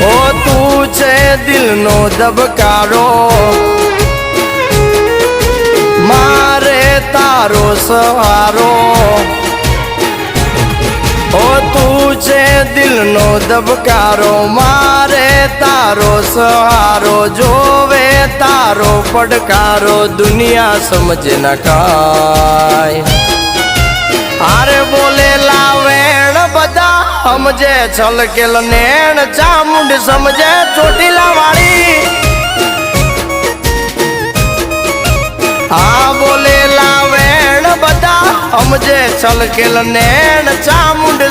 ઓ તું છે દિલનો ધબકારો. મારે તારો સહારો. ઓ તું છે દિલનો ધબકારો, મારે તારો સહારો. જોવે તારો પડકારો, દુનિયા સમજે ન સમજે છલકેલ નેણ ચામુંડ સમજે ચોટીલા વાળી આ બોલેલા વેણ બધા સમજે છલકેલ નેણ ચામુંડ